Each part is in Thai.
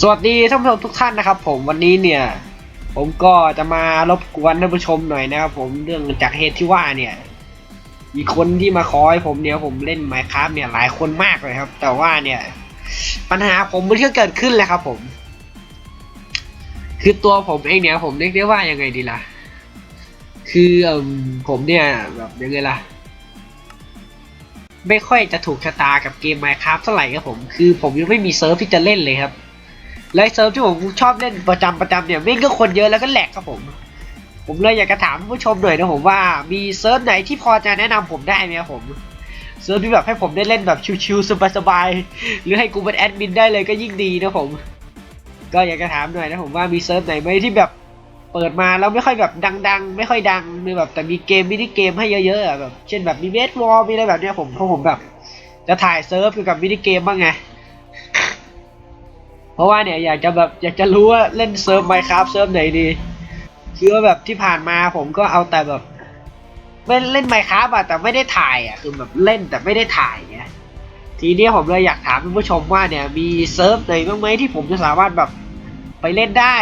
สวัสดีท่านผู้ชมทุกท่านนะครับ ผมวันนี้เนี่ย ผมก็จะมารบกวนท่านผู้ชมหน่อยนะครับ ผมเรื่องจากเหตุที่ว่าเนี่ย มีคนที่มาขอให้ผมเนี่ยผมเล่นไมค์ครับเนี่ยหลายคนมากเลยครับ แต่ว่าเนี่ย ปัญหาผมมันก็เกิดขึ้นเลยครับ ผม คือตัวผมเองเนี่ย ผมเรียกได้ว่ายังไงดีล่ะ คืออผมเนี่ยแบบยังไงล่ะไม่ค่อยจะถูกชะตากับเกม Minecraft เท่าไหร่ครับผม คือผมยังไม่มีเซิร์ฟที่จะเล่นเลยครับ และไอ้เซิร์ฟที่ผมชอบเล่นประจำประจำเนี่ยไม่งก็คนเยอะแล้วก็แหลกครับผม ผมเลยอยากจะถามผู้ชมหน่อยนะผมว่ามีเซิร์ฟไหนที่พอจะแนะนำผมได้ไหมครับผมเซิร์ฟที่แบบให้ผมได้เล่นแบบชิวๆสบายๆหรือให้กูเป็นแอดมินได้เลยก็ยิ่งดีนะผม ก็อยากจะถามหน่อยนะผมว่ามีเซิร์ฟไหนไหมที่แบบเปิดมาแล้วไม่ค่อยแบบดัง ๆ ไม่ค่อยดังมีแบบแต่มีเกมมินิเกมให้เยอะๆแบบเช่นแบบมีเวทวอลมีอะไรแบบเนี้ยผมเพราะผมแบบจะถ่ายเซิร์ฟเกี่ยวกับมินิเกมบ้างไง เพราะว่าเนี่ยอยากจะแบบอยากจะรู้ว่าเล่นเซิร์ฟไมครับเซิร์ฟไหนดีคือว่าแบบที่ผ่านมาผมก็เอาแต่แบบไม่เล่นไมครับอะแต่ไม่ได้ถ่ายอะคือแบบเล่นแต่ไม่ได้ถ่ายไงทีนี้ผมเลยอยากถามผู้ชมว่าเนี่ยมีเซิร์ฟไหนบ้างไหมที่ผมจะสามารถแบบไปเล่นได้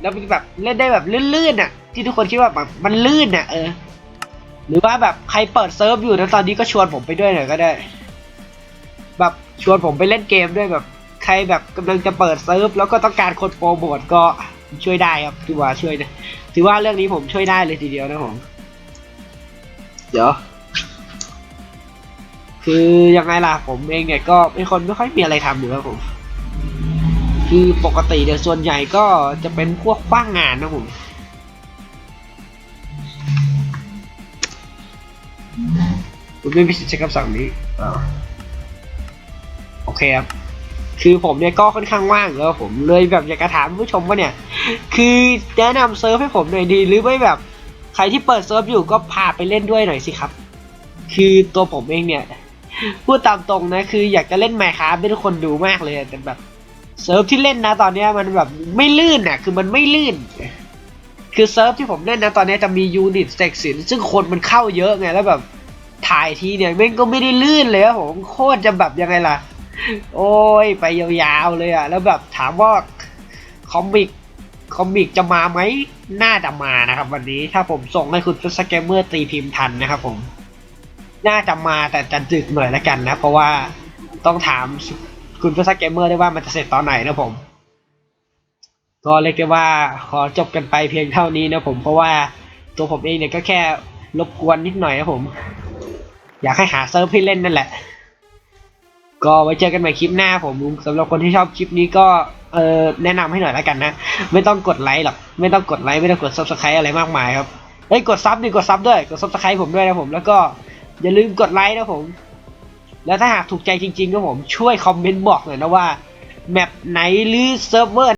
แล้วมีแบบเล่นได้แบบลื่นๆอะที่ทุกคนคิดว่าแบบมันลื่นอะเออหรือว่าแบบใครเปิดเซิร์ฟอยู่นะตอนนี้ก็ชวนผมไปด้วยหน่อยก็ได้ แบบชวนผมไปเล่นเกมด้วยแบบ รแบบกำลังจะเปิดเซิร์ฟแล้วก็ต้องการคนโปรโมทก็ช่วยได้ครับถือว่าช่วยถือว่าเรื่องนี้ผมช่วยได้เลยทีเดียวนะผมเดี๋ยวคือยังไงล่ะผมเองเนี่ยก็เป็นคนไม่ค่อยมีอะไรทำอยู่ครับผม คือปกติเนี่ยส่วนใหญ่ก็จะเป็นพวกว่างงานนะผมคุณไม่มีสิทธิ์ใช้คำสั่งนี้โอเคครับ คือผมเนี่ยก็ค่อนข้างว่างแล้วผมเลยแบบอยากจะถามผู้ชมว่าเนี่ย คือแนะนำเซิร์ฟให้ผมหน่อยดี หรือไม่แบบใครที่เปิดเซิร์ฟอยู่ก็พาไปเล่นด้วยหน่อยสิครับ คือตัวผมเองเนี่ย พูดตามตรงนะคืออยากจะเล่นแมคคาให้ทุกคนดูมากเลยแต่แบบเซิร์ฟที่เล่นนะตอนเนี้ยมันแบบไม่ลื่นอะคือมันไม่ลื่น คือเซิร์ฟที่ผมเล่นนะตอนเนี้ยจะมียูนิตเซกซินซึ่งคนมันเข้าเยอะไงแล้วแบบถ่ายทีเนี่ยแม่งก็ไม่ได้ลื่นเลยครับผมโคตรจะแบบยังไงล่ะ โอ้ยไปยาวๆเลยอะแล้วแบบถามว่าคอมิกคอมิกจะมาไหมน่าจะมานะครับ วันนี้ถ้าผมส่งให้คุณสแกมเมอร์ตีพิมพ์ทันนะครับผม น่าจะมาแต่จะดึกหน่อยละกันนะ เพราะว่าต้องถามคุณสแกมเมอร์ได้ว่ามันจะเสร็จตอนไหนนะผม ก็เรียกได้ว่าขอจบกันไปเพียงเท่านี้นะผมเพราะว่าตัวผมเองเนี่ยก็แค่รบกวนนิดหน่อยนะผม อยากให้หาเซิร์ฟให้เล่นนั่นแหละ ก็ไว้เจอกันใหม่คลิปหน้าผมสำหรับคนที่ชอบคลิปนี้ก็เออแนะนำให้หน่อยแล้วกันนะ ไม่ต้องกดไลค์หรอก ไม่ต้องกดไลค์ไม่ต้องกดซับสไครต์อะไรมากมายครับเฮ้ยกดซับดิกดซับด้วยกดซับสไครต์ผมด้วยนะผมแล้วก็อย่าลืมกดไลค์นะผม แล้วถ้าหากถูกใจจริงๆก็ผมช่วยคอมเมนต์บอกหน่อยนะว่าแมปไหนหรือเซิร์ฟเวอร์